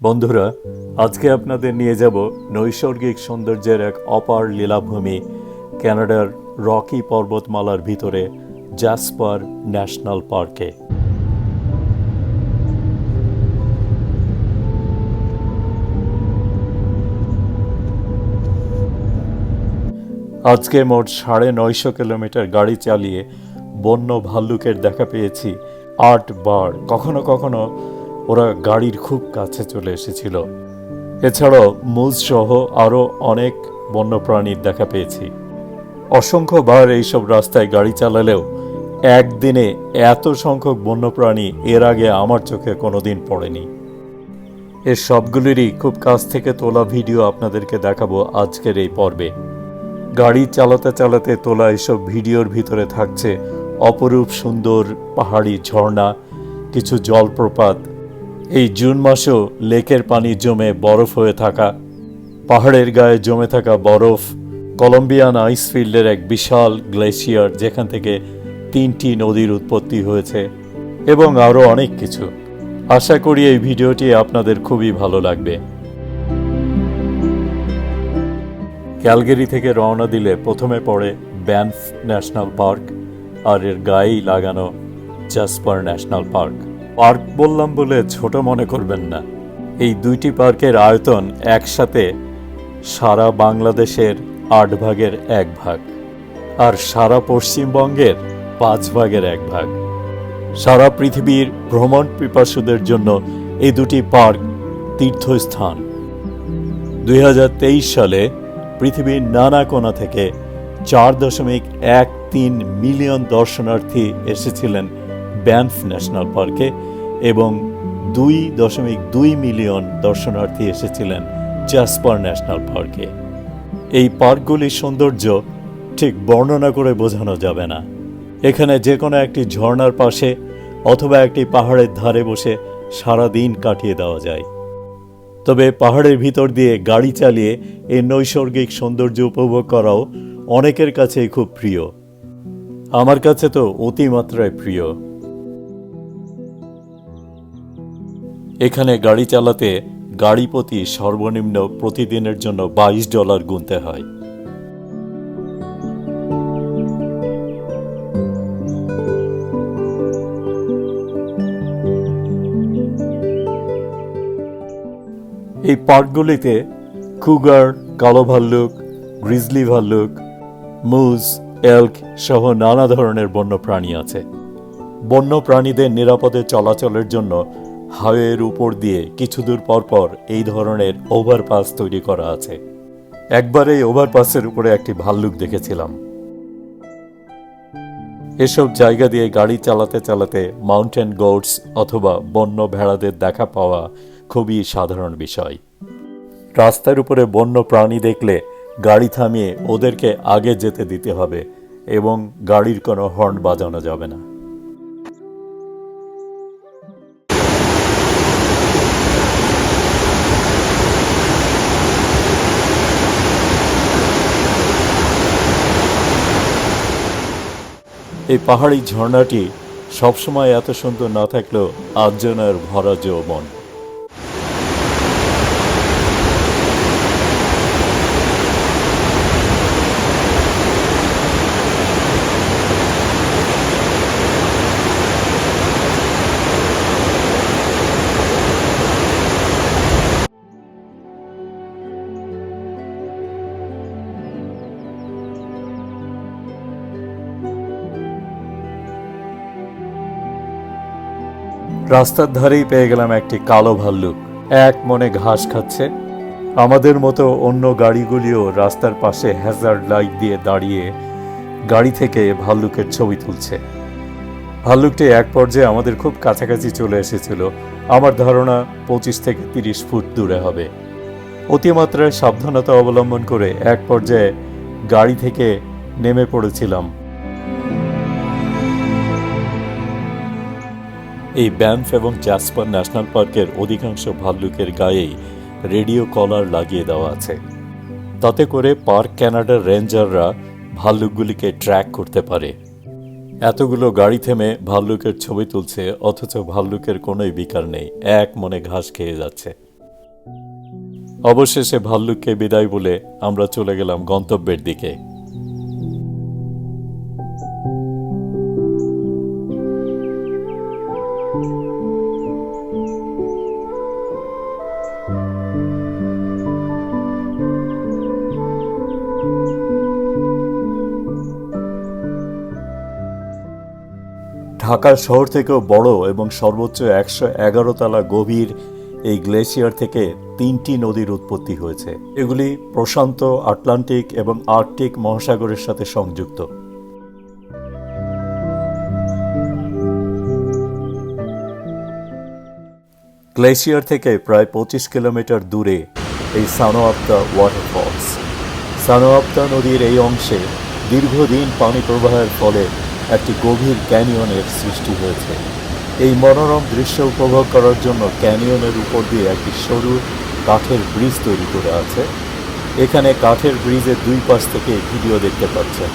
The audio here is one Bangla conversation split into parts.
বন্ধুরা, আজকে আপনাদের নিয়ে যাব নৈসর্গিক সৌন্দর্যের এক অপার লীলাভূমি, কানাডার রকি পর্বতমালার ভিতরে জাসপার ন্যাশনাল পার্কে আজকে মোট সাড়ে নয়শো কিলোমিটার গাড়ি চালিয়ে বন্য ভাল্লুকের দেখা পেয়েছি, আট বার। কখনো কখনো ওরা গাড়ির খুব কাছে চলে এসেছিল। এছাড়াও সহ আরও অনেক বন্যপ্রাণীর দেখা পেয়েছি। অসংখ্যবার এইসব রাস্তায় গাড়ি চালালেও একদিনে এত সংখ্যক বন্যপ্রাণী এর আগে আমার চোখে কোনোদিন পড়েনি। এর সবগুলিরই খুব কাছ থেকে তোলা ভিডিও আপনাদেরকে দেখাবো আজকের এই পর্বে। গাড়ি চালাতে চালাতে তোলা এসব ভিডিওর ভিতরে থাকছে অপরূপ সুন্দর পাহাড়ি ঝর্ণা, কিছু জলপ্রপাত এই জুন মাসেও লেকের পানি জমে বরফ হয়ে থাকা, পাহাড়ের গায়ে জমে থাকা বরফ, কলম্বিয়ান আইসফিল্ডের এক বিশাল গ্লেশিয়ার যেখান থেকে তিনটি নদীর উৎপত্তি হয়েছে এবং আরও অনেক কিছু। আশা করি এই ভিডিওটি আপনাদের খুবই ভালো লাগবে। ক্যালগেরি থেকে রওনা দিলে প্রথমে পড়ে ব্যানফ ন্যাশনাল পার্ক আর এর গায়েই লাগানো জাসপার ন্যাশনাল পার্ক। পার্ক বললাম বলে ছোট মনে করবেন না। এই দুইটি পার্কের আয়তন একসাথে সারা বাংলাদেশের আট ভাগের এক ভাগ আর সারা পশ্চিমবঙ্গের পাঁচ ভাগের এক ভাগ। সারা পৃথিবীর ভ্রমণ পিপাসুদের জন্য এই দুটি পার্ক তীর্থস্থান। দুই হাজার তেইশ সালে পৃথিবীর নানা কোণা থেকে চার দশমিক এক তিন মিলিয়ন দর্শনার্থী এসেছিলেন ব্যানফ ন্যাশনাল পার্কে এবং দুই দশমিক দুই মিলিয়ন দর্শনার্থী এসেছিলেন জাসপার ন্যাশনাল পার্কে। এই পার্কগুলির সৌন্দর্য ঠিক বর্ণনা করে বোঝানো যাবে না। এখানে যে কোনো একটি ঝর্ণার পাশে অথবা একটি পাহাড়ের ধারে বসে সারা দিন কাটিয়ে দেওয়া যায়। তবে পাহাড়ের ভিতর দিয়ে গাড়ি চালিয়ে এই নৈসর্গিক সৌন্দর্য উপভোগ করাও অনেকের কাছেই খুব প্রিয়। আমার কাছে তো অতিমাত্রায় প্রিয়। এখানে গাড়ি চালাতে গাড়ি প্রতি সর্বনিম্ন প্রতিদিনের জন্য বাইশ ডলার গুনতে হয়। এই পার্কগুলিতে কুগার কালো ভাল্লুক গ্রিজলি ভাল্লুক মুজ এল্ক সহ নানা ধরনের বন্য প্রাণী আছে। বন্য প্রাণীদের নিরাপদে চলাচলের জন্য হাইওয়ের উপর দিয়ে কিছু দূর পর পর এই ধরনের ওভারপাস তৈরি করা আছে। একবার এই ওভারপাসের উপরে একটি ভাল্লুক দেখেছিলাম। এসব জায়গা দিয়ে গাড়ি চালাতে চালাতে মাউন্টেন গোটস অথবা বন্য ভেড়াদের দেখা পাওয়া খুবই সাধারণ বিষয়। রাস্তার উপরে বন্য প্রাণী দেখলে গাড়ি থামিয়ে ওদেরকে আগে যেতে দিতে হবে এবং গাড়ির কোনো হর্ন বাজানো যাবে না। এই পাহাড়ি ঝর্ণাটি সবসময় এত সুন্দর না থাকলেও আর্জনের ভরা যৌবন। রাস্তার ধারেই পেয়ে গেলাম একটি কালো ভাল্লুক। এক মনে ঘাস খাচ্ছে। আমাদের মতো অন্য গাড়িগুলিও রাস্তার পাশে হ্যাজার্ড লাইট দিয়ে দাঁড়িয়ে গাড়ি থেকে ভাল্লুকের ছবি তুলছে। ভাল্লুকটি এক পর্যায়ে আমাদের খুব কাছাকাছি চলে এসেছিল। আমার ধারণা পঁচিশ থেকে তিরিশ ফুট দূরে হবে। অতিমাত্রায় সাবধানতা অবলম্বন করে এক পর্যায়ে গাড়ি থেকে নেমে পড়েছিলাম। এই ব্যানফ এবং জাসপার ন্যাশনাল পার্কের অধিকাংশ ভাল্লুকের গায়েই রেডিও কলার লাগিয়ে দেওয়া আছে। তাতে করে পার্ক ক্যানাডার রেঞ্জাররা ভাল্লুকগুলিকে ট্র্যাক করতে পারে। এতগুলো গাড়ি থেমে ভাল্লুকের ছবি তুলছে, অথচ ভাল্লুকের কোনোই বিকার নেই, এক মনে ঘাস খেয়ে যাচ্ছে। অবশেষে ভাল্লুককে বিদায় বলে আমরা চলে গেলাম গন্তব্যের দিকে। ঢাকা শহর থেকেও বড় এবং সর্বোচ্চ একশো এগারো তলা গভীর এই গ্লেশিয়ার থেকে তিনটি নদীর উৎপত্তি হয়েছে। এগুলি প্রশান্ত আটলান্টিক এবং আর্কটিক মহাসাগরের সাথে সংযুক্ত। গ্লেশিয়ার থেকে প্রায় পঁচিশ কিলোমিটার দূরে এই সানোয়াপ্তা ওয়াটারফলস সানোয়াপ্তা নদীর এই অংশে দীর্ঘদিন পানি প্রবাহের ফলে একটি গভীর ক্যানিয়নের সৃষ্টি হয়েছে। এই মনোরম দৃশ্য উপভোগ করার জন্য ক্যানিয়নের উপর দিয়ে একটি সরু কাঠের ব্রিজ তৈরি করে আছে। এখানে কাঠের ব্রিজের দুই পাশ থেকে ভিডিও দেখতে পাচ্ছেন।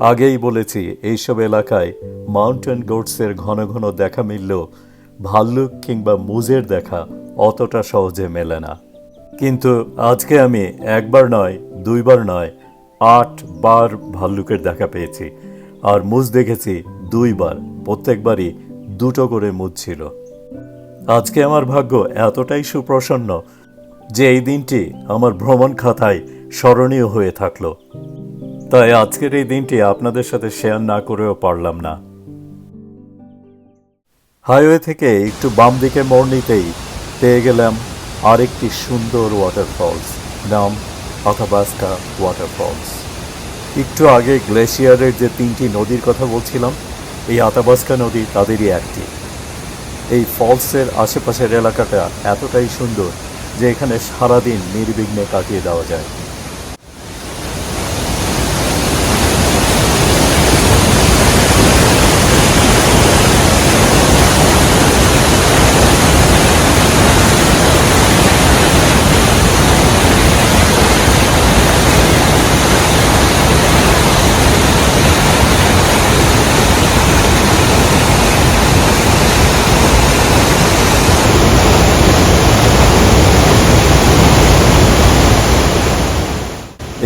আগেই বলেছি, এইসব এলাকায় মাউন্টেন গোটসের ঘন ঘন দেখা মিললেও ভাল্লুক কিংবা মুজের দেখা অতটা সহজে মেলে না। কিন্তু আজকে আমি একবার নয়, দুইবার নয় আট বার ভাল্লুকের দেখা পেয়েছি আর মুজ দেখেছি দুইবার, প্রত্যেকবারই দুটো করে মুজ ছিল। আজকে আমার ভাগ্য এতটাই সুপ্রসন্ন যে এই দিনটি আমার ভ্রমণ খাতায় স্মরণীয় হয়ে থাকল। তাই আজকের এই দিনটি আপনাদের সাথে শেয়ার না করেও পারলাম না। হাইওয়ে থেকে একটু বাম দিকে মোড় নিতেই পেয়ে গেলাম আরেকটি সুন্দর ওয়াটারফলস নাম আথাবাস্কা ওয়াটারফলস একটু আগে গ্লেশিয়ারের যে তিনটি নদীর কথা বলছিলাম, এই আতাবাস্কা নদী তাদেরই একটি। এই ফলসের আশেপাশের এলাকাটা এতটাই সুন্দর যে এখানে সারাদিন নির্বিঘ্নে কাটিয়ে দেওয়া যায়।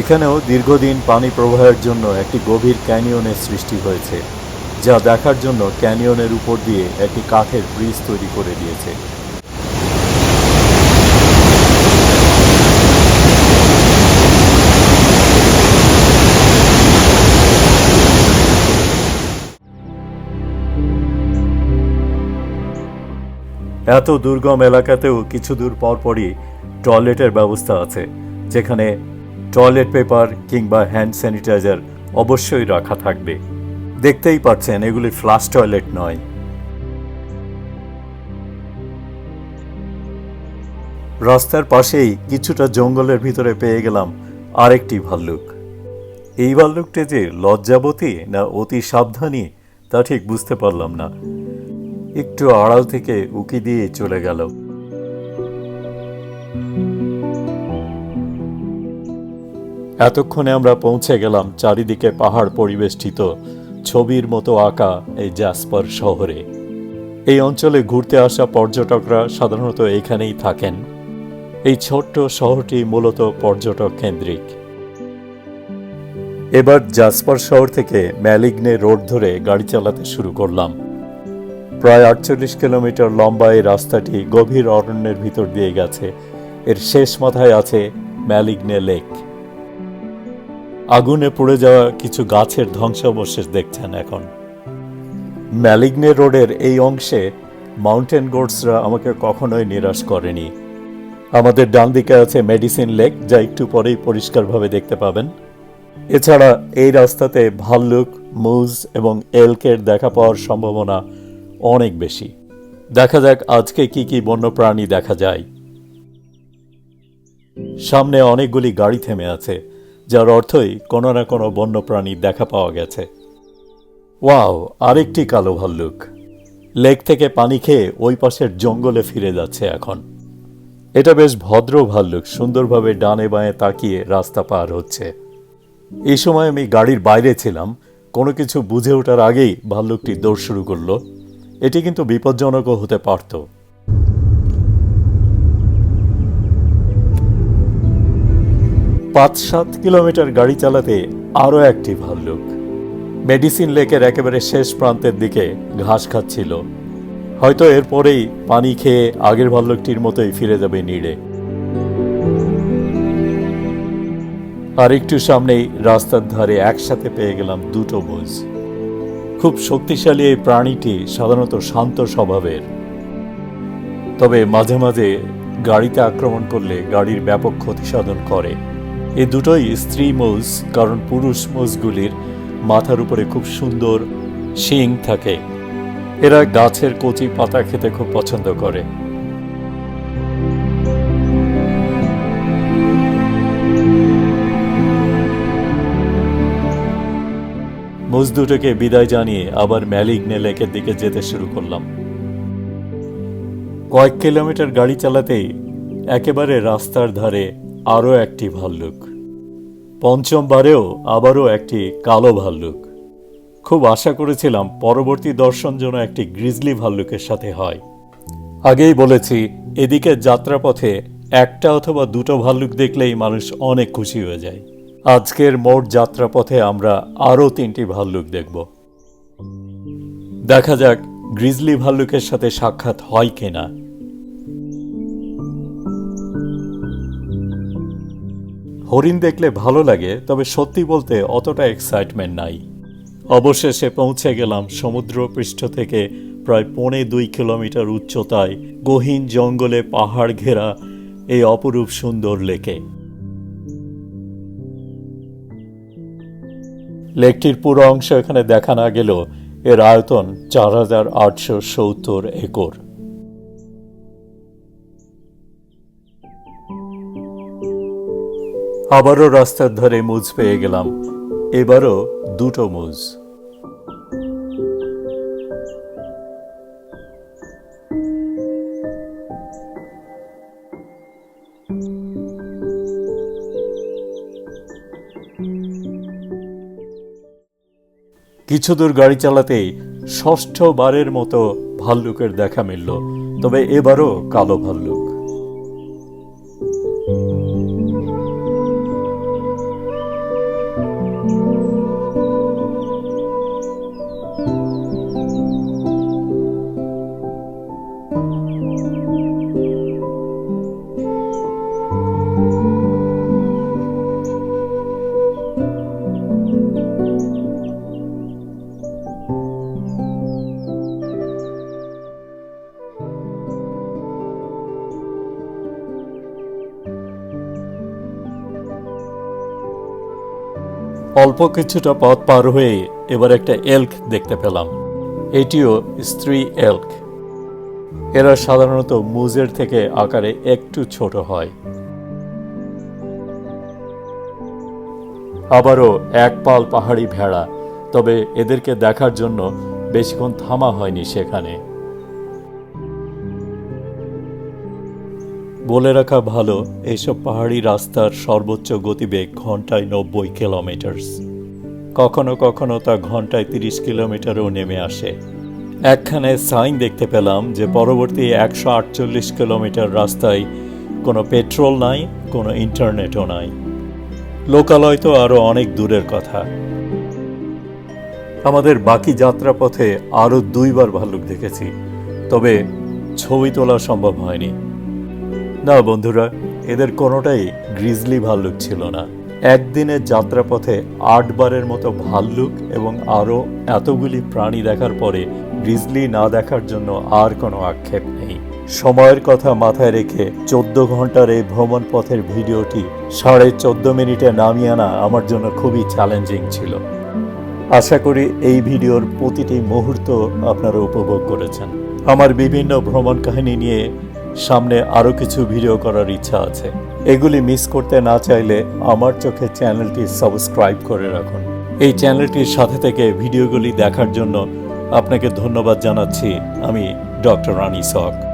এখানেও দীর্ঘদিন পানি প্রবাহের জন্য একটি গভীর ক্যানিয়নের সৃষ্টি হয়েছে, যা দেখার জন্য ক্যানিয়নের উপর দিয়ে একটি কাঠের ব্রিজ তৈরি করে দিয়েছে। এত দুর্গম এলাকাতেও কিছু দূর পরপরই টয়লেটের ব্যবস্থা আছে, যেখানে টয়লেট পেপার কিংবা হ্যান্ড স্যানিটাইজার অবশ্যই রাখা থাকবে। দেখতেই পাচ্ছেন, এগুলি ফ্লাশ টয়লেট নয়। রাস্তার পাশেই কিছুটা জঙ্গলের ভিতরে পেয়ে গেলাম আরেকটি ভাল্লুক। এই ভাল্লুকটি যে লজ্জাবতী না অতি সাবধানী, তা ঠিক বুঝতে পারলাম না। একটু আড়াল থেকে উকি দিয়ে চলে গেল। এতক্ষণে আমরা পৌঁছে গেলাম চারিদিকে পাহাড় পরিবেষ্টিত, ছবির মতো আঁকা এই জাসপার শহরে। এই অঞ্চলে ঘুরতে আসা পর্যটকরা সাধারণত এখানেই থাকেন। এই ছোট্ট শহরটি মূলত পর্যটক কেন্দ্রিক। এবার জাসপার শহর থেকে ম্যালিগনে রোড ধরে গাড়ি চালাতে শুরু করলাম। প্রায় আটচল্লিশ কিলোমিটার লম্বা এই রাস্তাটি গভীর অরণ্যের ভিতর দিয়ে গেছে। এর শেষ মাথায় আছে ম্যালিগনে লেক। আগুনে পুড়ে যাওয়া কিছু গাছের ধ্বংসাবশেষ দেখছেন এখন। ম্যালিগনে রোডের এই অংশে মাউন্টেন গোডসরা আমাকে কখনোই নিরাশ করেনি। আমাদের ডান দিকে আছে মেডিসিন লেক, যা একটু পরেই পরিষ্কারভাবে দেখতে পাবেন। এছাড়া এই রাস্তাতে ভাল্লুক, মুজ এবং এলকের দেখা পাওয়ার সম্ভাবনা অনেক বেশি। দেখা যাক আজকে কি কি বন্যপ্রাণী দেখা যায়। সামনে অনেকগুলি গাড়ি থেমে আছে। যার অর্থই কোনো না কোনো বন্যপ্রাণী দেখা পাওয়া গেছে। ওয়াও, আরেকটি কালো ভাল্লুক। লেক থেকে পানি খেয়ে ওই পাশের জঙ্গলে ফিরে যাচ্ছে এখন। এটা বেশ ভদ্র ভাল্লুক, সুন্দরভাবে ডানে বাঁয়ে তাকিয়ে রাস্তা পার হচ্ছে। এই সময় আমি গাড়ির বাইরে ছিলাম, কোনো কিছু বুঝে ওঠার আগেই ভাল্লুকটি দৌড় শুরু করল। এটি কিন্তু বিপজ্জনকও হতে পারত। পাঁচ সাত কিলোমিটার গাড়ি চালাতে আরও একটি ভাল্লুক। মেডিসিন লেকের একেবারে শেষ প্রান্তের দিকে ঘাস খাচ্ছিল। হয়তো এরপরেই পানি খেয়ে আগের ভাল্লুকটির মতোই ফিরে যাবে নিড়ে। আর একটু সামনেই রাস্তার ধারে একসাথে পেয়ে গেলাম দুটো মুজ। খুব শক্তিশালী এই প্রাণীটি সাধারণত শান্ত স্বভাবের। তবে মাঝে মাঝে গাড়িতে আক্রমণ করলে গাড়ির ব্যাপক ক্ষতি সাধন করে। এই দুটোই স্ত্রী মোজ কারণ পুরুষ মোজগুলির মাথার উপরে খুব সুন্দর শিং থাকে। এরা গাছের কচি পাতা খেতে খুব পছন্দ করে। মোজ দুটোকে বিদায় জানিয়ে আবার ম্যালিগনে লেকের দিকে যেতে শুরু করলাম। কয়েক কিলোমিটার গাড়ি চালাতেই একেবারে রাস্তার ধারে আরও একটি ভাল্লুক। পঞ্চমবারেও আবারও একটি কালো ভাল্লুক। খুব আশা করেছিলাম পরবর্তী দর্শন যেন একটি গ্রিজলি ভাল্লুকের সাথে হয়। আগেই বলেছি, এদিকে যাত্রাপথে একটা অথবা দুটো ভাল্লুক দেখলেই মানুষ অনেক খুশি হয়ে যায়। আজকের মোট যাত্রাপথে আমরা আরও তিনটি ভাল্লুক দেখব। দেখা যাক গ্রিজলি ভাল্লুকের সাথে সাক্ষাৎ হয় কিনা। হরিণ দেখলে ভালো লাগে, তবে সত্যি বলতে অতটা এক্সাইটমেন্ট নাই। অবশেষে পৌঁছে গেলাম সমুদ্র পৃষ্ঠ থেকে প্রায় পৌনে দুই কিলোমিটার উচ্চতায় গহীন জঙ্গলে পাহাড় ঘেরা এই অপরূপ সুন্দর লেকে। লেকটির পুরো অংশ এখানে দেখা না গেলেও এর আয়তন চার হাজার আটশো সত্তর একর। আবারও রাস্তার ধারে মুজ পেয়ে গেলাম। এবারও দুটো মুজ। কিছু দূর গাড়ি চালাতেই ষষ্ঠবারের মতো ভাল্লুকের দেখা মিলল, তবে এবারও কালো ভাল্লুক। অল্প কিছুটা পথ পার হয়ে এবার একটা এল্ক দেখতে পেলাম। এটিও স্ত্রী এল্ক। এরা সাধারণত মুজের থেকে আকারে একটু ছোট হয়। আবারও এক পাল পাহাড়ি ভেড়া, তবে এদেরকে দেখার জন্য বেশিক্ষণ থামা হয়নি সেখানে। বলে রাখা ভালো এইসব পাহাড়ি রাস্তার সর্বোচ্চ গতিবেগ ঘন্টায় নব্বই কিলোমিটার্স। কখনো কখনো তা ঘন্টায় তিরিশ কিলোমিটারও নেমে আসে। একখানে সাইন দেখতে পেলাম যে পরবর্তী একশো আটচল্লিশ কিলোমিটার রাস্তায় কোনো পেট্রোল নাই, কোনো ইন্টারনেটও নাই। লোকালয় তো আরও অনেক দূরের কথা। আমাদের বাকি যাত্রাপথে আরও দুইবার ভাল্লুক দেখেছি, তবে ছবি তোলা সম্ভব হয়নি। না বন্ধুরা, এদের কোনোটাই গ্রিজলি ভাল্লুক ছিল না। একদিনের যাত্রাপথে আটবারের মতো ভাল্লুক এবং আরও এতগুলি প্রাণী দেখার পরে গ্রিজলি না দেখার জন্য আর কোনো আক্ষেপ নেই। সময়ের কথা মাথায় রেখে চোদ্দ ঘণ্টার এই ভ্রমণ পথের ভিডিওটি সাড়ে চোদ্দ মিনিটে নামিয়ে আনা আমার জন্য খুবই চ্যালেঞ্জিং ছিল। আশা করি এই ভিডিওর প্রতিটি মুহূর্ত আপনারা উপভোগ করেছেন। আমার বিভিন্ন ভ্রমণ কাহিনী নিয়ে সামনে আরও কিছু ভিডিও করার ইচ্ছা আছে। এগুলি মিস করতে না চাইলে আমার চোখে চ্যানেলটি সাবস্ক্রাইব করে রাখুন। এই চ্যানেলটির সাথে থেকে ভিডিওগুলি দেখার জন্য আপনাকে ধন্যবাদ জানাচ্ছি। আমি ডক্টর রানী সক।